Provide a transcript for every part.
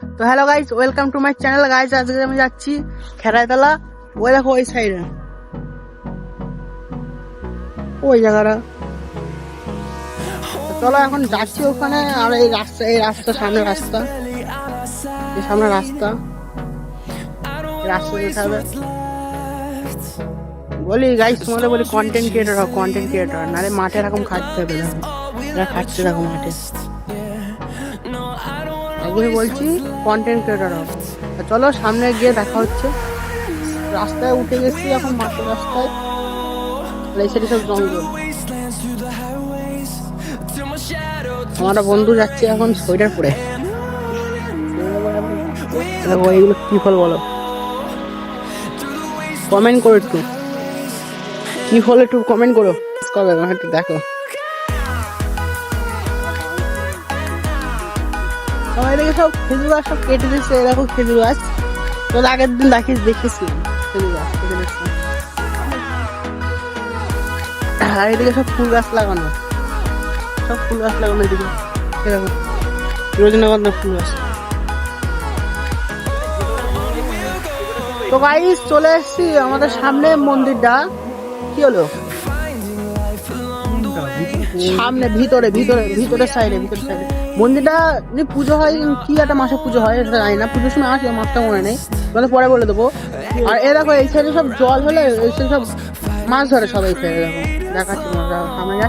তো hello guys welcome to my channel guys, আজকে আমি যাচ্ছি খেরাইতলা ওই দেখো, ওই সাইডে ওই জায়গাটা। চলো এখন যাচ্ছি ওখানে, আর এই রাস্তা এই রাস্তা সামনে রাস্তা। এই সামনে রাস্তা। রাস্তা বলি গাইস তোমাদের বলি কন্টেন্ট ক্রিয়েটর হোক কন্টেন্ট ক্রিয়েটর নাহলে মাঠে এরকম খাটতে হবে খাচ্ছে দেখো মাঠে। একদিকে বলছি কন্টেন্ট ক্রিয়েটর তা চলো, সামনে গিয়ে দেখা হচ্ছে। রাস্তায় উঠে গেছি এখন, মাঠের রাস্তায়। সাইডে সব জঙ্গল। আমার বন্ধু যাচ্ছে এখন সোয়েটার পরে। দেখো এইগুলো কি ফল বলো? কমেন্ট করো একটু। কি ফল একটু কমেন্ট করো? কবে? একটু দেখো। আমার এদিকে সব খেজুর গাছ সব কেটে দিচ্ছে এরকম খেজুর গাছ। তো আগের দিন দেখিস দেখেছি খেজুর গাছ কেটে দিচ্ছে আর এদিকে সব ফুল গাছ লাগানো। সব ফুল গাছ লাগানো এদিকে। এরকম রজনীগন্ধা ফুল গাছ। তো গাইস চলে এসেছি আমাদের সামনে মন্দিরটা। কি হলো? সামনে, ভিতরে ভিতরে ভিতরের সাইডে ভিতরের সাইডে মন্দিরটা যে পুজো হয় কি একটা মাসে পুজো হয় এটা জানি না। পুজোর সময় আসে মাসটা মনে নেই। তোমাদের পরে বলে দেবো। আর এ দেখো, এই সাইডে সব জল হলে, এই সাইডে সব মাছ ধরে সব এই সাইডে দেখো। দেখাচ্ছি তোমার সামনে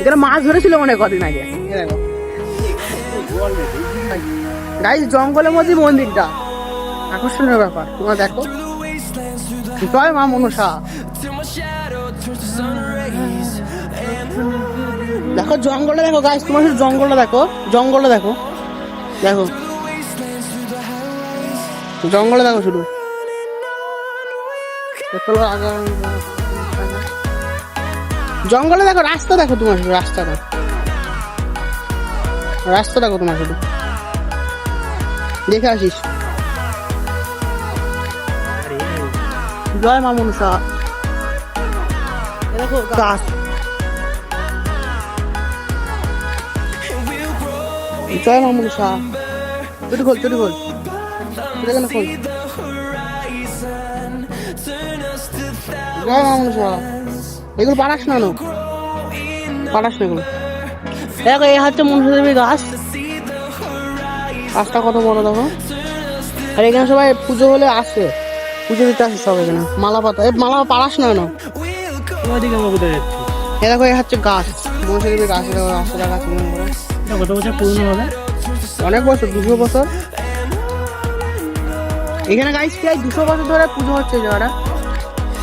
এখানে মাছ ধরেছিল হয় কদিন আগে। গাইস জঙ্গলের মধ্যে মন্দিরটা। আকর্ষণীয় ব্যাপার। তোমরা দেখো। জয় মা মনসা। দেখো জঙ্গলটা দেখো গাছ তোমার শুধু জঙ্গলটা দেখো জঙ্গলটা দেখো দেখো। জঙ্গলে দেখো শুধু। জঙ্গলে দেখো। রাস্তা দেখো তোমার শুধু রাস্তাটা রাস্তা দেখো তোমার শুধু দেখে আসিস। জয় মা মনসা। এ দেখো গাছ জয় মা মনসা চুটি খোল চুটি খোল। চুটি কেন খোল? জয় মা মনসা এগুলো পারাস না নো পারাস না এগুলো। দেখো এই হচ্ছে মনসা গাছ। গাছটা কত বড় দেখো। আর এখানে সবাই পুজো হলে আসে। পুজো দিতে আসে সব এখানে। মালা পাতা। এ মালা পারাস না কেন? এ দেখো এই হচ্ছে গাছ। দেবী করে। কত বছর পুরনো হবে? অনেক বছর দুশো বছর। এখানে গাছ প্রায় দুশো বছর ধরে পুজো হচ্ছে এই জায়গাটা।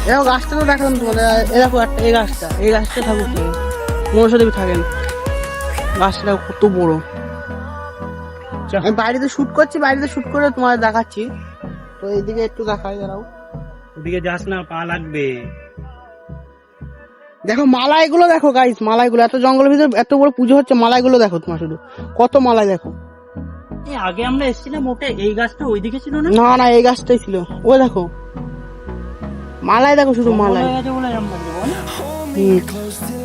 এরকম গাছটা তো দেখালাম তোমাদের। এরকম একটা এই গাছটা এই গাছটা ঠাকুর থাকে মনসা দেবী থাকেন। গাছটা কত বড়। আমি বাড়িতে শুট করছি বাড়িতে শুট করে তোমাদের দেখাচ্ছি। তো এইদিকে একটু দেখাই দাঁড়াও। ওদিকে যাস না পা লাগবে। দেখো মালা এগুলো দেখো গাইস মালা এগুলো এত জঙ্গলের ভিতরে এত বড় পুজো হচ্ছে মালা এগুলো দেখো তোমার শুধু। কত মালা দেখো। আগে আমরা এসেছিলাম ওটা এই গাছটা ওইদিকে ছিল না? না না এই গাছটাই ছিল। ও দেখো মালাই দেখো শুধু মালাই।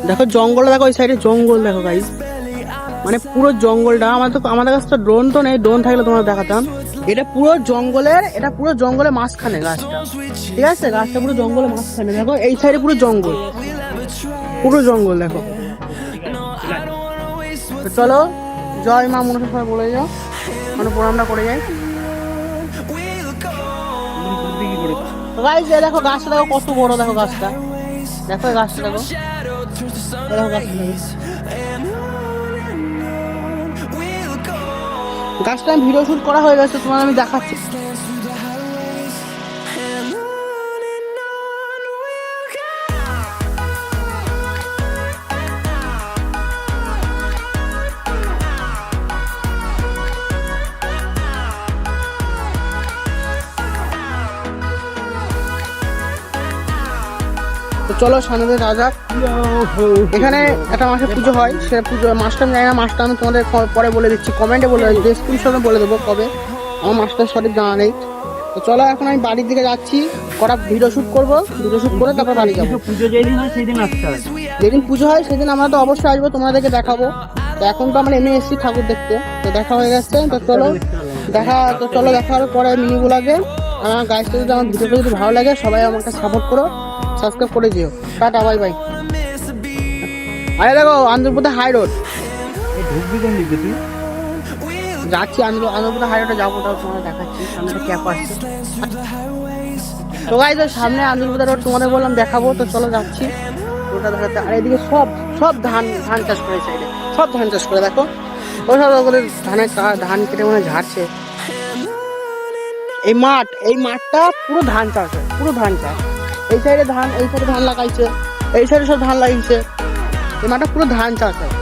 দেখো জঙ্গল দেখো ওই সাইডে জঙ্গল দেখো গাইস মানে পুরো জঙ্গলটা আমাদের তো আমাদের কাছে তো ড্রোন তো নেই ড্রোন থাকলে তোমার দেখাতাম। এটা পুরো জঙ্গলের এটা পুরো জঙ্গলের মাঝখানে গাছটা। ঠিক আছে? গাছটা পুরো জঙ্গলের মাঝখানে দেখো এই সাইডে পুরো জঙ্গল। পুরো জঙ্গল দেখো। চলো, জয় মা মনসা সবাই বলে যাও মানে প্রণামটা করে যাই। এই দেখো গাছটা, দেখো কত বড়, দেখো গাছটা। দেখো গাছটা, দেখো। দেখো গাছটা। গাছটা ভিডিও শুট করা হয়ে গেছে তোমার আমি দেখাচ্ছি। চলো সামনে দিয়ে যাওয়া যাক। এখানে একটা মাসে পুজো হয়, সে পুজো, মাসটা আমি জানি না, মাসটা আমি তোমাদের পরে বলে দিচ্ছি। কমেন্টে বলে দিচ্ছি ডিসক্রিপশনে বলে দেবো কবে। আমার মাসটা সঠিক জানা নেই। তো চলো এখন আমি বাড়ির দিকে যাচ্ছি, কটা ভিডিও শ্যুট করব ভিডিও শ্যুট করে তারপর বাড়ি যাব। পুজো যেদিন হয় সেদিন আসতে হবে যেদিন পুজো হয় সেদিন আমরা তো অবশ্যই আসব, তোমাদেরকে দেখাবো। তো এখন তো আমরা এমনি এসেছি ঠাকুর দেখতে, তো দেখা হয়ে গেছে। তো চলো, দেখা, তো চলো দেখা হবে পরে মিনি ব্লগে আমার গাইজটা যদি আমার ভিডিওটা যদি ভালো লাগে, সবাই আমাকে সাপোর্ট করো। সাবস্ক্রাইব করে দিও। টাটা বাই বাই আরে দেখো আন্দরপুরে হাই রোড। ঢুকবি কোন দিকে তুই? যাচ্ছি আন্দর আন্দরপুরে হাই রোডে যাব তাও তোমাদের দেখাচ্ছি সামনে ক্যাপ আসছে তো গাইজ সামনে আন্দরপুরে রোড তোমাদের বললাম দেখাবো তো চলো যাচ্ছি। ওটা দেখাতে আর এদিকে সব সব ধান ধান চাষ করে সাইডে সব ধান চাষ করে দেখো। ও সব ধানের ধান কেটে মনে হয় ঝাড়ছে। এই মাঠ এই মাঠটা পুরো ধান চাষ হয় পুরো ধান চাষ। এই সাইডে ধান এই সাইডে ধান লাগাইছে। এই সাইডে সব ধান লাগিয়েছে। এই মাঠটা পুরো ধান চাষ হয়।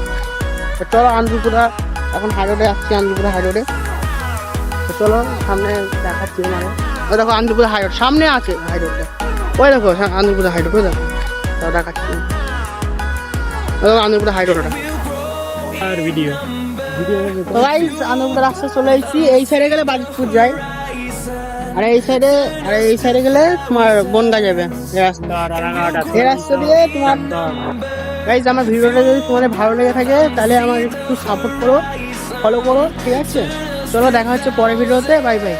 চলো আন্দুপুরা এখন হাই রোডে যাচ্ছি আন্দুপুরা হাই রোডে তো চলো সামনে দেখাচ্ছি মানে ওই দেখো আন্দুপুরা হাই রোড সামনে আছে হাই রোডটা ওই দেখো হ্যাঁ আন্দুপুরা হাই রোড ওই দেখো। তো দেখাচ্ছি। ওই দেখো আন্দুপুরা হাই রোড আর ভিডিও। গাইস আনন্দ রাস্তা চলে এসেছি। এই সাইডে গেলে বাজিতপুর যায় আর এই সাইডে আর এই সাইডে গেলে তোমার বনগা যাবে রাস্তা। রাস্তা দিয়ে তোমার গাইজ আমার ভিডিওটা যদি তোমাদের ভালো লেগে থাকে, তাহলে আমার একটু সাপোর্ট করো ফলো করো, ঠিক আছে? চলো, দেখা হচ্ছে পরের ভিডিওতে বাই বাই